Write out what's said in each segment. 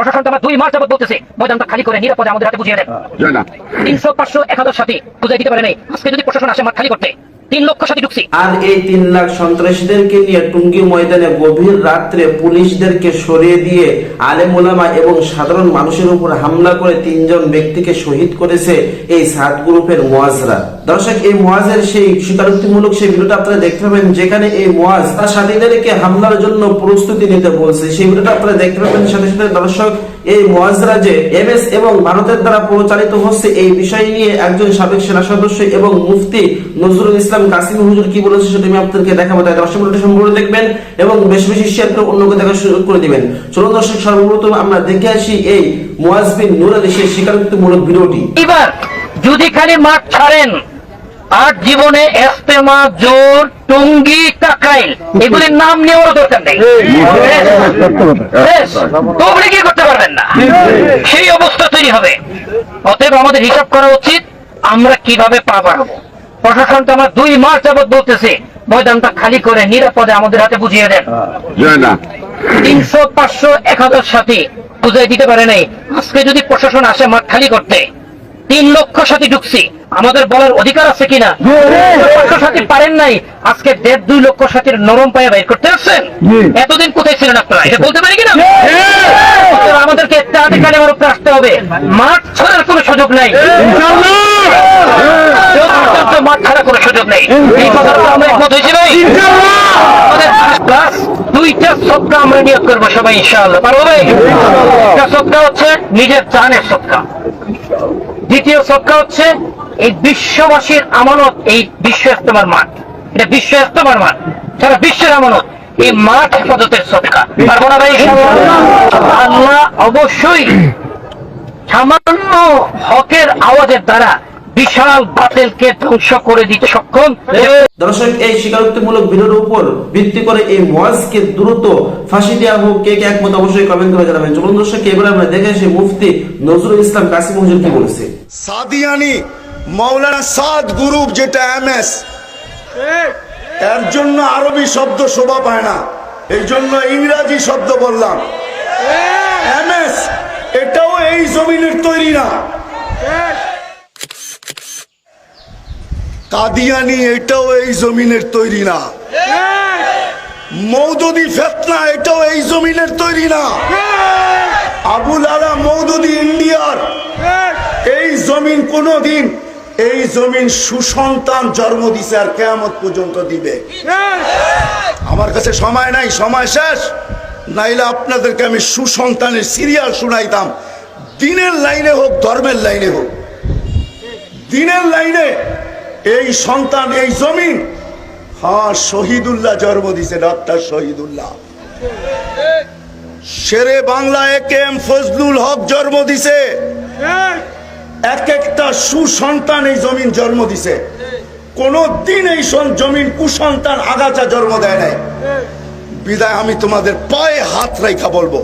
প্রশাসন তো আমার দুই মাস যাবত বলতেছে ময়দানটা খালি করে নিরাপদে আমাদের হাতে বুঝিয়ে দেন। তিনশো পাঁচশো এক হাজার সাথে বুঝাই দিতে পারে নাই। আজকে যদি প্রশাসন আসে মাঠ খালি করতে তিন লক্ষ সাথে ঢুকছি। আর এই তিন লাখ সন্ত্রাসীদেরকে নিয়ে টুঙ্গি ময়দানে গভীর রাত্রে পুলিশদেরকে সরিয়ে দিয়ে আলেম ওলামা এবং সাধারণ মানুষের উপর হামলা করে তিনজন ব্যক্তিকে শহীদ করেছে এই সাত গ্রুপের মোয়াজরা দর্শক, এই মোয়াজের সেই স্বীকারোক্তিমূলক সেই ভিডিওটা আপনারা দেখতে পাবেন, যেখানে এই মোয়াজ তার সাথীদেরকে হামলার জন্য প্রস্তুতি নিতে বলছে। সেই ভিডিওটা আপনারা দেখতে পাবেন। সাথে সাথে দর্শক, এই মোয়াজরা যে এমএস এবং ভারতের দ্বারা পরিচালিত হচ্ছে এই বিষয় নিয়ে একজন সাবেক সেনা সদস্য এবং মুফতি নজরুল ইসলাম কাসিম, হুজুর কি বলেছে সেটা আমি আপনাদেরকে দেখাবো। তাই দর্শক, ভিডিওটা সম্পূর্ণ দেখবেন এবং বেশি বেশি শেয়ার করে অন্যকে দেখা শুরু করে দিবেন। চলুন দর্শক, সর্বপ্রথম আমরা দেখে আসি এই মোয়াজ বিন নুর আলী সেই স্বীকারোক্তিমূলক ভিডিওটি। এবার যদি খালি মাঠ ছাড়েন আর জীবনে এস্তেমা জোর টুঙ্গি টাকাইল এগুলির নাম নেওয়ার দরকার নেই। তোমরা কি করতে পারবেন না। সেই অবস্থা তৈরি হবে। অতএব আমাদের হিসাব করা উচিত আমরা কীভাবে পা বাড়াবো প্রশাসন তো আমার দুই মাস যাবত বলতেছে ময়দানটা খালি করে নিরাপদে আমাদের হাতে বুঝিয়ে দেন। তিনশো পাঁচশো এক হাজার সাথী বুঝাই দিতে পারে নাই। আজকে যদি প্রশাসন আসে মাঠ খালি করতে তিন লক্ষ সাথী ঢুকছি। আমাদের বলার অধিকার আছে কিনা? সাথী পারেন নাই আজকে দেড় দুই লক্ষ সাথীর নরম পায়ে বাইর করতে আসছেন এতদিন কোথায় ছিলেন আপনারা? এটা বলতে পারি কিনা? আমাদেরকে তাড়াতাড়ি কালেমার উপরে আসতে হবে। মাঠ ছাড়ার কোনো সুযোগ নাই। মাঠ ছাড়া কোনো সুযোগ নেই। এই কথাটা আমরা একমত হয়েছি ভাই। প্লাস দুইটা সবকা আমরা নিয়োগ করব সবাই ইনশাআল্লাহ। পারব ভাই? সবকা হচ্ছে নিজের জানের সবকা দ্বিতীয় সবকা হচ্ছে এই বিশ্ববাসীর আমানত, এই বিশ্ব ইস্তেমার মাঠ। এটা বিশ্ব ইস্তেমার মাঠ। সারা বিশ্বের আমানত, এই মাঠ হেফাজতের সবকা পারব না ভাই? আল্লাহ অবশ্যই সামান্য হকের আওয়াজের দ্বারা বিশাল বাতিলকে ধ্বংস করে দিতে সক্ষম। দর্শক এই স্বীকারোক্তিমূলক ভিডিওর উপর ভিত্তি করে এই মোয়াজকে দ্রুত ফাঁসি দেওয়া হোক, কে কে একমত অবশ্যই কমেন্ট করে জানাবেন। চলুন দর্শক, এবার আমরা দেখে আসি মুফতি নজরুল ইসলাম কাসিম হুজুর কি বলেছে। সাদিয়ানি মৌলানা সাদ গ্রুপ যেটা এমএস, এর জন্য আরবি শব্দ শোভা পায় না। এই জন্য ইংরাজি শব্দ বললাম। এমএস, এটাও এই জমিনের তৈরি না। কাদিয়ানি এটাও এই জমিনের তৈরি না। মৌদুদি ফেতনা এটাও এই জমিনের তৈরি না। আবুল আলা মৌদুদি ইন্ডিয়ার। এই জমিন কোনোদিন, এই জমিন সুসন্তান জন্ম দিছে আর কেয়ামত পর্যন্ত দিবে। আমার কাছে সময় নাই, সময় শেষ। নাইলে আপনাদেরকে আমি সুসন্তানের সিরিয়াল শুনাইতাম। দিনের লাইনে হোক, ধর্মের লাইনে হোক। দিনের লাইনে এই সন্তান, এই জমিন। হ্যাঁ শহীদুল্লাহ জন্ম দিছে ডক্টর শহীদুল্লাহ। শেরে বাংলা একে এম ফজলুল হক জন্ম দিছে এক একটা সুসন্তান এই জমিন জন্ম দিছে কোন দিন এই জমিন কুসন্তান আগাছা জন্ম দেয় নাই। বিদায়, আমি তোমাদের পায়ে হাত রেখা বলব।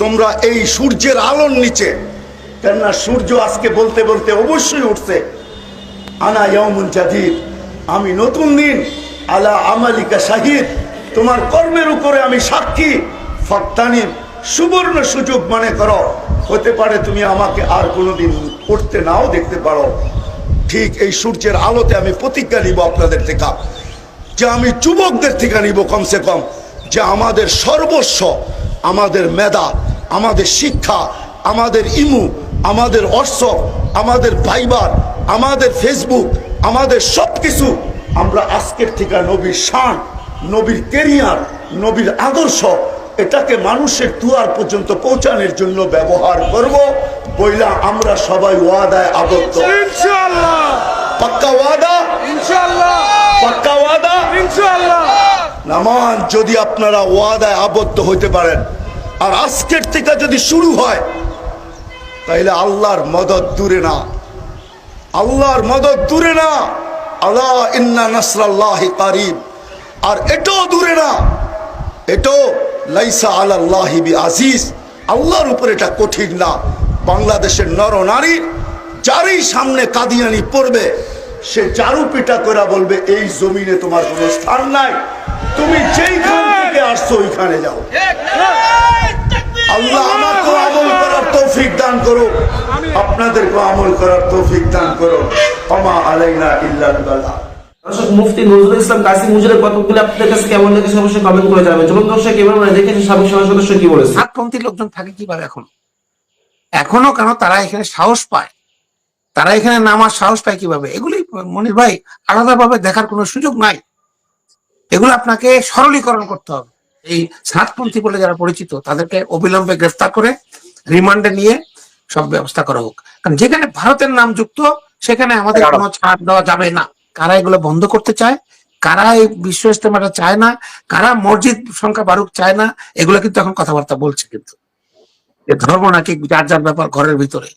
তোমরা এই সূর্যের আলোর নিচে, কেননা সূর্য আজকে বলতে বলতে অবশ্যই উঠছে। আনা ইয়মুল জাদিদ। আমি নতুন দিন আলা আমালিকা শাহিদ। তোমার কর্মের উপরে আমি সাক্ষী। ফক্তানির সুবর্ণ সুযোগ মনে করো। হতে পারে তুমি আমাকে আর কোনোদিন উঠতে নাও দেখতে পারো। ঠিক এই সূর্যের আলোতে আমি প্রতিজ্ঞা নিব আপনাদের থেকে। যে আমি যুবকদের থেকে নিব কমসে কম। যে আমাদের সর্বস্ব, আমাদের মেধা, আমাদের শিক্ষা, আমাদের ইমু, আমাদের অর্থ, আমাদের ভাইবার আমাদের ফেসবুক আমাদের সব কিছু আমরা আজকের থেকে নবীর শান নবীর কেরিয়ার নবীর আদর্শ এটাকে মানুষের দুয়ার পর্যন্ত পৌঁছানোর জন্য ব্যবহার করব। বইলা আমরা সবাই ওয়াদায় আবদ্ধ। পাক্কা ওয়াদা? পাক্কা ওয়াদা? নামান যদি আপনারা ওয়াদায় আবদ্ধ হইতে পারেন আর আজকের থেকে যদি শুরু হয় তাইলে আল্লাহর মদত দূরে না। আল্লাহর মদত দূরে না। আল্লাহ ইন্না নাসরাল্লাহি কারিব। আর এটাও দূরে না। এটাও লাইসা আল্লাহি বি আজিজ আল্লাহর উপর এটা কঠিন না। বাংলাদেশের নর নারী যারই সামনে কাদিয়ানি পড়বে সে চারু পিটা করে বলবে এই জমিনে তোমার কোনো স্থান নাই। তুমি যেইখান থেকে আসছো ওইখানে যাও। আল্লাহ আমাকেও আমল আপনাদেরকে আমল করার তৌফিক দান করো অমা আলাইনা ইল্লাল বালাগ দর্শক মুফতি নজরুল ইসলাম কাসিম কতগুলো আপনাদের কাছে কেমন লেগেছে অবশ্যই কমেন্ট করে জানাবেন। যখন দর্শক এবার মানে দেখেছেন সাবেক সমাজ সদস্য কি বলেছে। লোকজন থাকে কীভাবে এখন? এখনও কেন তারা এখানে সাহস পায়? তারা এখানে নামার সাহস পায় কীভাবে? এগুলি মনির ভাই আলাদাভাবে দেখার কোনো সুযোগ নাই। এগুলো আপনাকে সরলীকরণ করতে হবে। এই সাতপন্থী বলে যারা পরিচিত তাদেরকে অবিলম্বে গ্রেফতার করে রিমান্ডে নিয়ে সব ব্যবস্থা করা হোক। কারণ যেখানে ভারতের নাম যুক্ত সেখানে আমাদের কোনো ছাড় দেওয়া যাবে না। কারা এগুলো বন্ধ করতে চায়? কারা এই বিশ্ব ইস্তেমাটা চায় না? কারা মসজিদ সংখ্যা বাড়ুক চায় না? এগুলো কিন্তু এখন কথাবার্তা বলছে কিন্তু। এ ধর্ম নাকি যার যার ব্যাপার ঘরের ভিতরে।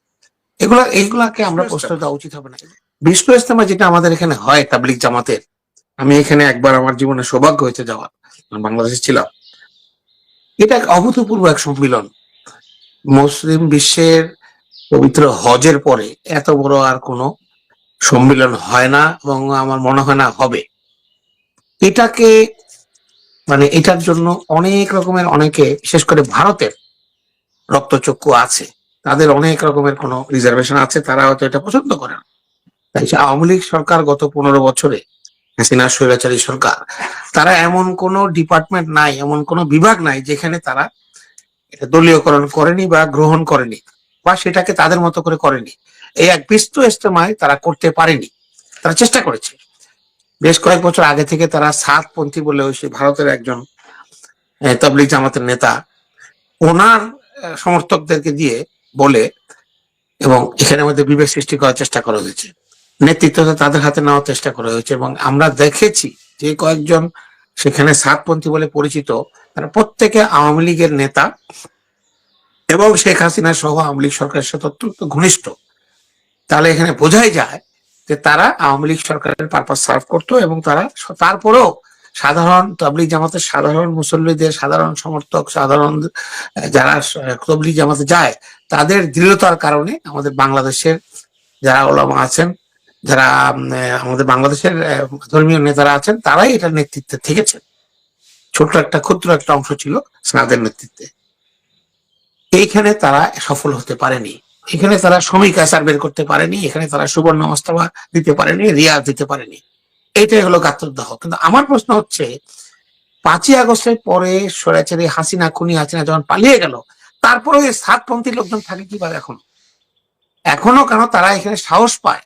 এগুলো এইগুলাকে আমরা প্রশ্ন দেওয়া উচিত হবে না। বিশ্ব ইস্তেমা যেটা আমাদের এখানে হয় তাবলিক জামাতের আমি এখানে একবার আমার জীবনে সৌভাগ্য হয়েছে যাওয়ার। বাংলাদেশে ছিলাম। এটা এক অভূতপূর্ব এক সম্মিলন। মুসলিম বিশ্বের পবিত্র হজের পরে এত বড় আর কোনো সম্মিলন হয় না এবং আমার মনে হয় না হবে। এটাকে মানে এটার জন্য অনেক রকমের অনেকে, বিশেষ করে ভারতের রক্তচক্ষু আছে, তাদের অনেক রকমের কোনো রিজার্ভেশন আছে, তারা হয়তো এটা পছন্দ করে না। তাই আওয়ামী লীগ সরকার গত পনেরো বছরে, হাসিনা স্বৈরাচারী সরকার, তারা এমন কোন ডিপার্টমেন্ট নাই, এমন কোন বিভাগ নাই, যেখানে তারা এটা দলীয়করণ করেনি বা গ্রহণ করেনি বা সেটাকে তাদের মতো করে করেনি। এই এক বিস্তু ইস্তেমায় তারা করতে পারেনি তারা চেষ্টা করেছে। বেশ কয়েক বছর আগে থেকে তারা সাতপন্থী বলে ওই ভারতের একজন আহ, তাবলিগ জামাতের নেতা ওনার সমর্থকদেরকে দিয়ে বলে এবং এখানে মধ্যে বিবেক সৃষ্টি করার চেষ্টা করা হয়েছে। নেতৃত্বটা তাদের হাতে নেওয়ার চেষ্টা করা হয়েছে এবং আমরা দেখেছি যে কয়েকজন সেখানে সাতপন্থী বলে পরিচিত তারা প্রত্যেকে আওয়ামী লীগের নেতা এবং শেখ হাসিনা সহ আওয়ামী লীগ সরকারের সাথে অত্যন্ত ঘনিষ্ঠ। তাহলে এখানে বোঝাই যায় যে তারা আওয়ামী লীগ সরকারের পারপাস সার্ভ করতো এবং তারা তারপরেও সাধারণ তবলিগ জামাতের সাধারণ মুসল্লিদের, সাধারণ সমর্থক, সাধারণ যারা তবলিগ জামাতে যায়, তাদের দৃঢ়তার কারণে আমাদের বাংলাদেশের যারা ওলামা আছেন যারা আমাদের বাংলাদেশের ধর্মীয় নেতারা আছেন, তারাই এটার নেতৃত্বে থেকেছেন। ছোট্ট একটা, ক্ষুদ্র একটা অংশ ছিল স্নাদের নেতৃত্বে। এইখানে তারা সফল হতে পারেনি। এখানে তারা শ্রমিক আচার বের করতে পারেনি, এখানে তারা সুবর্ণ মস্তফা দিতে পারেনি রিয়াজ দিতে পারেনি। এইটাই হলো গাত্রদাহ কিন্তু আমার প্রশ্ন হচ্ছে, পাঁচই আগস্টের পরে সরাচারি হাসিনা, খুনি হাসিনা যখন পালিয়ে গেল তারপরে ওই সাতপন্থী লোকজন থাকে কীভাবে এখন? এখনও কেন তারা এখানে সাহস পায়?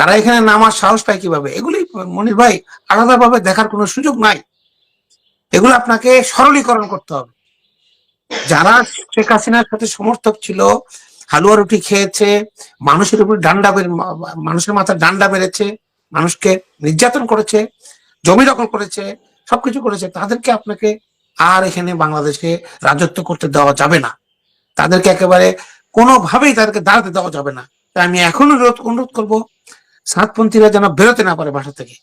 তারা এখানে নামার সাহস পায় কীভাবে? এগুলি মনির ভাই আলাদাভাবে দেখার কোনো সুযোগ নাই। এগুলো আপনাকে সরলীকরণ করতে হবে। যারা শেখ হাসিনার সাথে সমর্থক ছিল, হালুয়া রুটি খেয়েছে, মানুষের উপর ডান্ডা মানুষের মাথায় ডান্ডা বেড়েছে মানুষকে নির্যাতন করেছে, জমি দখল করেছে, সবকিছু করেছে, তাদেরকে আপনাকে আর এখানে বাংলাদেশে রাজত্ব করতে দেওয়া যাবে না। তাদেরকে একেবারে কোনোভাবেই তাদেরকে দাঁড়াতে দেওয়া যাবে না। তাই আমি এখন অনুরোধ করব সাতপন্থীরা যেন বেরোতে না পারে বাসা থেকে,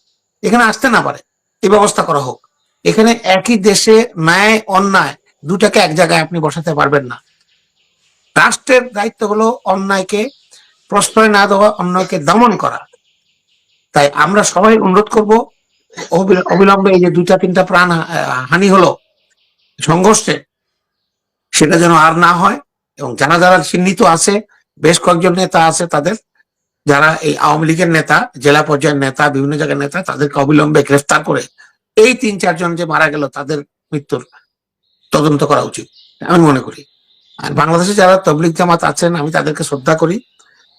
এখানে আসতে না পারে এই ব্যবস্থা করা হোক। এখানে একই দেশে ন্যায়, অন্যায় দুটাকে এক জায়গায় আপনি বসাতে পারবেন না। রাষ্ট্রের দায়িত্ব হলো অন্যায়কে প্রশ্রয় না দেওয়া, অন্যায়কে দমন করা। তাই আমরা সবাই অনুরোধ করব অবি- অবিলম্বে এই যে দুটা, তিনটা প্রাণ হানি হলো সংঘর্ষে, সেটা যেন আর না হয়, এবং যারা যারা চিহ্নিত আছে, বেশ কয়েকজন নেতা আছে তাদের যারা এই আওয়ামী লীগের নেতা, জেলা পর্যায়ের নেতা, বিভিন্ন জায়গার নেতা, তাদেরকে অবিলম্বে গ্রেফতার করে এই তিন, চারজন যে মারা গেল, তাদের মৃত্যুর তদন্ত করা উচিত, আমি মনে করি। আর বাংলাদেশে যারা তবলিক জামাত আছেন, আমি তাদেরকে শ্রদ্ধা করি।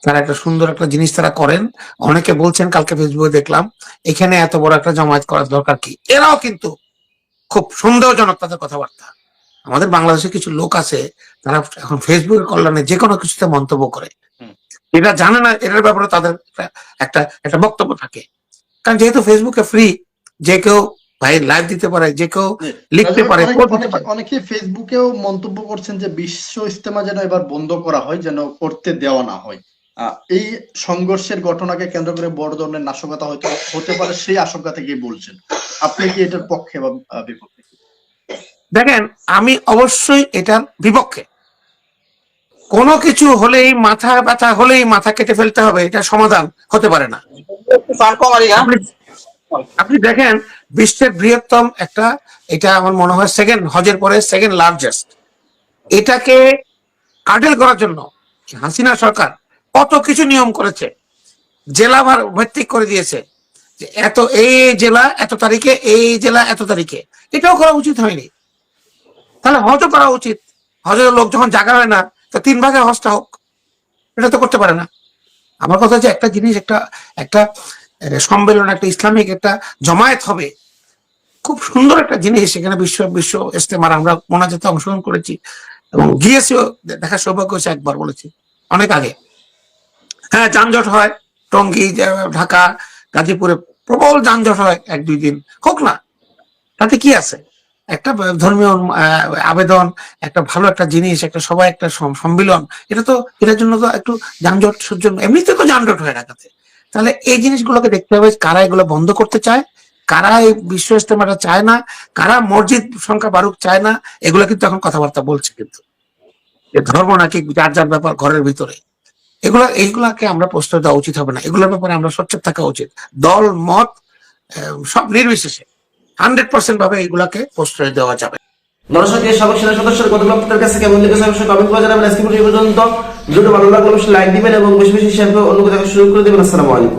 তারা একটা সুন্দর একটা জিনিস তারা করেন। অনেকে বলছেন, কালকে ফেসবুকে দেখলাম, এখানে এত বড় একটা জমায়েত করার দরকার কি? এরাও কিন্তু খুব সন্দেহজনক তাদের কথাবার্তা। আমাদের বাংলাদেশে কিছু লোক আছে, তারা এখন ফেসবুকের কল্যাণে যে কোনো কিছুতে মন্তব্য করে। এরা জানে না এটার ব্যাপারে তাদের একটা- একটা বক্তব্য থাকে। কারণ যেহেতু ফেসবুকে ফ্রি যে কেউ ভাই লাইভ দিতে পারে যে কেউ লিখতে পারে অনেকে- ফেসবুকেও মন্তব্য করছেন যে বিশ্ব ইস্তেমা যেন এবার বন্ধ করা হয় যেন করতে দেওয়া না হয়। এই সংঘর্ষের ঘটনাকে কেন্দ্র করে বড় ধরনের নাশকতা হয়তো হতে পারে সেই আশঙ্কা থেকেই বলছেন। আপনি কি এটার পক্ষে বা বিপক্ষে? দেখেন আমি অবশ্যই এটার বিপক্ষে। কোনো কিছু হলেই মাথা ব্যথা হলেই মাথা কেটে ফেলতে হবে এটা সমাধান হতে পারে না। আপনি- আপনি দেখেন বিশ্বের বৃহত্তম একটা এটা আমার মনে হয় সেকেন্ড হজের পরে সেকেন্ড লার্জেস্ট এটাকে কাটেল করার জন্য হাসিনা সরকার কত কিছু নিয়ম করেছে জেলা ভার ভিত্তিক করে দিয়েছে যে এত এই জেলা এত তারিখে এই জেলা এত তারিখে। এটাও করা উচিত হয়নি। তাহলে হজও করা উচিত। হজের লোক যখন জায়গা হয় না তো তিন ভাগে হজটা হোক, এটা তো করতে পারে না। আমার কথা হচ্ছে একটা জিনিস, একটা একটা সম্মেলন, একটা ইসলামিক একটা জমায়েত হবে। খুব সুন্দর একটা জিনিস সেখানে বিশ্ব বিশ্ব ইস্তেমার, আমরা মোনাজাতে অংশগ্রহণ করেছি। এবং গিয়েছিও, দেখার সৌভাগ্য হয়েছে একবার বলেছি, অনেক আগে। হ্যাঁ যানজট হয়, টঙ্গী ঢাকা, গাজীপুরে প্রবল যানজট হয় এক দুই দিন। হোক না, তাতে কি আছে? একটা ধর্মীয় আবেদন, একটা ভালো একটা জিনিস, একটা সবাই একটা সম্মিলন, এটা তো, এটার জন্য তো একটু যানজট সহ্য এমনিতে তো যানজট হয় ঢাকাতে তাহলে এই জিনিসগুলোকে দেখতে হবে, কারা এগুলো বন্ধ করতে চায়, কারা এই বিশ্ব ইস্তেমাটা চায় না, কারা মসজিদ সংখ্যা বাড়ুক চায় না, এগুলো কিন্তু এখন কথাবার্তা বলছে কিন্তু। ধর্ম নাকি যার যার ব্যাপার ঘরের ভিতরে। এগুলো, এইগুলাকে আমরা প্রশ্রয় দেওয়া উচিত হবে না। এগুলোর ব্যাপারে আমরা সচ্চেত থাকা উচিত। দল, মত সব নির্বিশেষে। হান্ড্রেড পার্সেন্ট ভাবে এগুলাকে প্রশ্রয় দেওয়া যাবে। দর্শক সদস্যের আপনাদের কাছে কেমন লেগেছে অবশ্যই কমেন্ট করে জানাবেন। আজকে পর্যন্ত। ভালো লাগলে অবশ্যই লাইক দিবেন এবং বেশি বেশি শেয়ার করে অন্য কোথাও সুযোগ করে দেবেন। আসসালামু আলাইকুম।